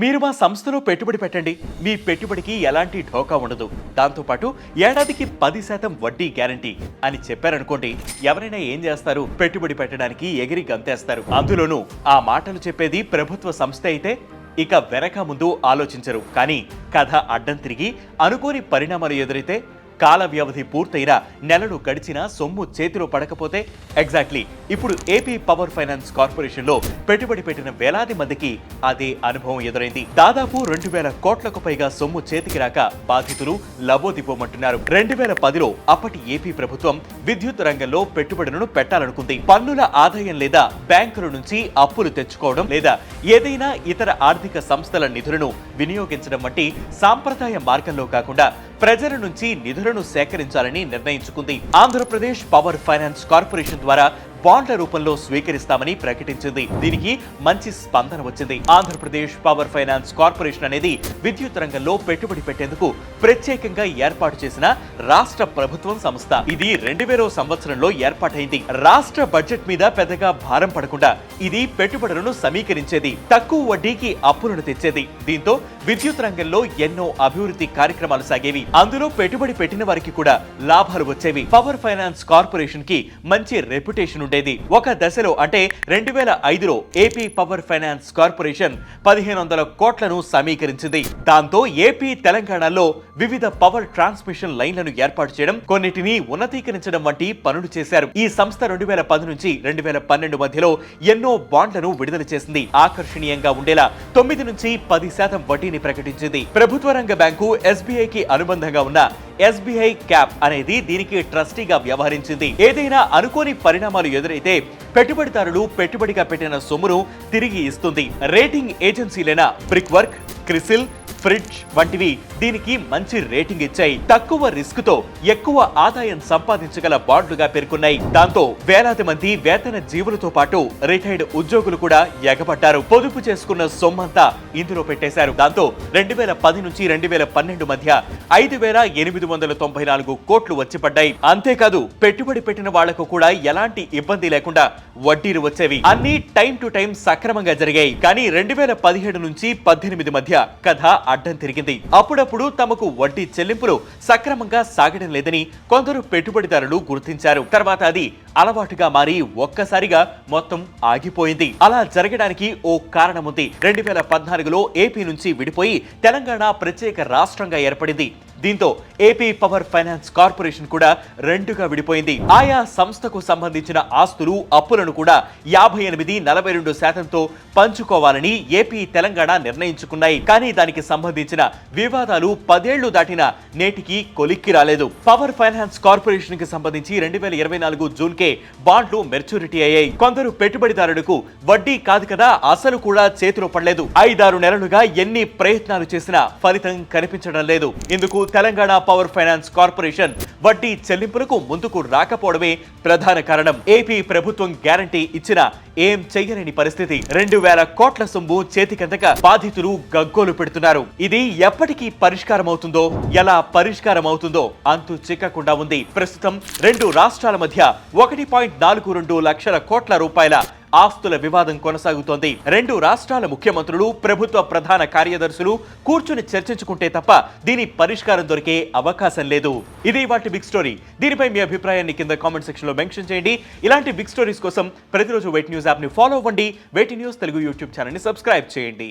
మీరు మా సంస్థలో పెట్టుబడి పెట్టండి. మీ పెట్టుబడికి ఎలాంటి ఢోకా ఉండదు. దాంతోపాటు ఏడాదికి పది శాతం వడ్డీ గ్యారంటీ అని చెప్పారనుకోండి ఎవరైనా ఏం చేస్తారు? పెట్టుబడి పెట్టడానికి ఎగిరి గంతేస్తారు. అందులోనూ ఆ మాటలు చెప్పేది ప్రభుత్వ సంస్థ అయితే ఇక వెనక ముందు ఆలోచించరు. కానీ కథ అడ్డం తిరిగి అనుకోని పరిణామాలు ఎదురైతే కాల వ్యవధి పూర్తయిన నెలలు గడిచినా సొమ్ము చేతిలో పడకపోతే ఎగ్జాక్ట్లీ ఇప్పుడు ఏపీ పవర్ ఫైనాన్స్ కార్పొరేషన్లో పెట్టుబడి పెట్టిన వేలాది మందికి అదే అనుభవం ఎదురైంది. దాదాపు రెండు వేల కోట్లకు పైగా సొమ్ము చేతికి రాక బాధితులు లబోదిపోమంటున్నారు రెండు వేల పదిలో అప్పటి ఏపీ ప్రభుత్వం విద్యుత్ రంగంలో పెట్టుబడులను పెట్టాలనుకుంది. పన్నుల ఆదాయం లేదా బ్యాంకుల నుంచి అప్పులు తెచ్చుకోవడం లేదా ఏదైనా ఇతర ఆర్థిక సంస్థల నిధులను వినియోగించడం వంటి సాంప్రదాయ మార్గంలో కాకుండా ప్రజల నుంచి నిధులు నిధులను సేకరించాలని నిర్ణయించుకుంది. ఆంధ్రప్రదేశ్ పవర్ ఫైనాన్స్ కార్పొరేషన్ ద్వారా బాండ్ల రూపంలో స్వీకరిస్తామని ప్రకటించింది. దీనికి మంచి స్పందన వచ్చింది. ఆంధ్రప్రదేశ్ పవర్ ఫైనాన్స్ కార్పొరేషన్ అనేది విద్యుత్ రంగంలో పెట్టుబడి పెట్టేందుకు ప్రత్యేకంగా ఏర్పాటు చేసిన రాష్ట్ర ప్రభుత్వం సంస్థ. ఇది రెండు వేల సంవత్సరంలో ఏర్పాటైంది. రాష్ట్ర బడ్జెట్ మీద పెద్దగా భారం పడకుండా ఇది పెట్టుబడులను సమీకరించేది. తక్కువ వడ్డీకి అప్పులను తెచ్చేది. దీంతో విద్యుత్ రంగంలో ఎన్నో అభివృద్ధి కార్యక్రమాలు సాగేవి. అందులో పెట్టుబడి పెట్టిన వారికి కూడా లాభాలు వచ్చేవి. పవర్ ఫైనాన్స్ కార్పొరేషన్కి మంచి రెప్యుటేషన్ ఉండేది ఒక దశలో అంటే రెండు వేల ఐదులో ఏపీ పవర్ ఫైనాన్స్ కార్పొరేషన్ పదిహేను వందల కోట్లను సమీకరించింది. దాంతో ఏపీ తెలంగాణలో వివిధ పవర్ ట్రాన్స్మిషన్ లైన్లను ఏర్పాటు చేయడం కొన్నిటిని ఉన్నతీకరించడం వంటి పనులు చేశారు. ఈ సంస్థ రెండు వేల పది నుంచి రెండు వేల పన్నెండు మధ్యలో ఎన్నో బాండ్లను విడుదల చేసింది. ఆకర్షణీయంగా ఉండేలా తొమ్మిది నుంచి పది శాతం వడ్డీని ప్రకటించింది. ప్రభుత్వ రంగ బ్యాంకు ఎస్బీఐ కి అనుబంధంగా ఉన్న ఎస్బీఐ క్యాప్ అనేది దీనికి ట్రస్టీగా వ్యవహరించింది. ఏదైనా అనుకోని పరిణామాలు ఎదురైతే పెట్టుబడిదారులు పెట్టుబడిగా పెట్టిన సొమ్మును తిరిగి ఇస్తుంది. రేటింగ్ ఏజెన్సీలైన బ్రిక్ వర్క్ క్రిసిల్ ఫ్రిడ్జ్ వంటివి దీనికి మంచి రేటింగ్ ఇచ్చాయి. తక్కువ రిస్క్తో ఎక్కువ ఆదాయం సంపాదించగల బాండ్లుగా పేర్కొన్నాయి. దాంతో వేలాది మంది వేతన జీవులతో పాటు రిటైర్డ్ ఉద్యోగులు కూడా ఎగబడ్డారు. పొదుపు చేసుకున్న సొమ్మంతా ఇందులో పెట్టేశారు. దాంతో రెండు వేల పది నుంచి రెండు వేల పన్నెండు మధ్య ఐదు వేల ఎనిమిది వందల తొంభై నాలుగు కోట్లు వచ్చి పడ్డాయి. అంతేకాదు పెట్టుబడి పెట్టిన వాళ్ళకు కూడా ఎలాంటి ఇబ్బంది లేకుండా వడ్డీలు వచ్చేవి. అన్ని టైం టు టైం సక్రమంగా జరిగాయి. కానీ రెండు వేల పదిహేడు నుంచి పద్దెనిమిది మధ్య కథ అడ్డం తిరిగింది. అప్పుడు అప్పుడప్పుడు తమకు వడ్డీ చెల్లింపులు సక్రమంగా సాగడం లేదని కొందరు పెట్టుబడిదారులు గుర్తించారు. తర్వాత అది అలవాటుగా మారి ఒక్కసారిగా మొత్తం ఆగిపోయింది. అలా జరగడానికి ఓ కారణం ఉంది రెండు వేల పద్నాలుగులో ఏపీ నుంచి విడిపోయి తెలంగాణ ప్రత్యేక రాష్ట్రంగా ఏర్పడింది. దీంతో ఏపీ పవర్ ఫైనాన్స్ కార్పొరేషన్ కూడా రెండుగా విడిపోయింది. ఆయా సంస్థకు సంబంధించిన ఆస్తులు అప్పులను కూడా యాభై ఎనిమిది నలభై రెండు శాతంతో పంచుకోవాలని ఏపీ తెలంగాణ నిర్ణయించుకున్నాయి. కానీ దానికి సంబంధించిన వివాదాలు పదేళ్ళు దాటిన నేటికి కొలిక్కి రాలేదు. పవర్ ఫైనాన్స్ కార్పొరేషన్కి సంబంధించి రెండు వేల ఇరవై నాలుగు జూన్ కే బాండ్లు మెచ్యూరిటీ అయ్యాయి. కొందరు పెట్టుబడిదారులకు వడ్డీ కాదు కదా అసలు కూడా చేతిలో పడలేదు. ఐదారు నెలలుగా ఎన్ని ప్రయత్నాలు చేసినా ఫలితం కనిపించడం లేదు. ఇందుకు తెలంగాణ పవర్ ఫైనాన్స్ కార్పొరేషన్ వడ్డీ చెల్లింపులకు ముందుకు రాకపోవడమే ప్రధాన కారణం. ఏపీ ప్రభుత్వం గ్యారంటీ ఇచ్చిన ఏం చెయ్యలేని పరిస్థితి. రెండు వేల కోట్ల సొమ్ము చేతికందక బాధితులు గగ్గోలు పెడుతున్నారు. ఇది ఎప్పటికీ పరిష్కారం అవుతుందో ఎలా పరిష్కారం అవుతుందో అంతు చిక్కకుండా ఉంది. ప్రస్తుతం రెండు రాష్ట్రాల మధ్య ఒకటి పాయింట్ నాలుగు రెండు లక్షల కోట్ల రూపాయల ఆస్తుల వివాదం కొనసాగుతోంది. రెండు రాష్ట్రాల ముఖ్యమంత్రులు ప్రభుత్వ ప్రధాన కార్యదర్శులు కూర్చుని చర్చించుకుంటే తప్ప దీని పరిష్కారం దొరికే అవకాశం లేదు. ఇది వాటి బిగ్ స్టోరీ దీనిపై మీ అభిప్రాయాన్ని కింద కామెంట్ సెక్షన్లో మెన్షన్ చేయండి. ఇలాంటి బిగ్ స్టోరీస్ కోసం ప్రతిరోజు వెయిట్ న్యూస్ యాప్ని ఫాలో అవ్వండి. వెయిట్ న్యూస్ తెలుగు యూట్యూబ్ ఛానల్ని సబ్స్క్రైబ్ చేయండి.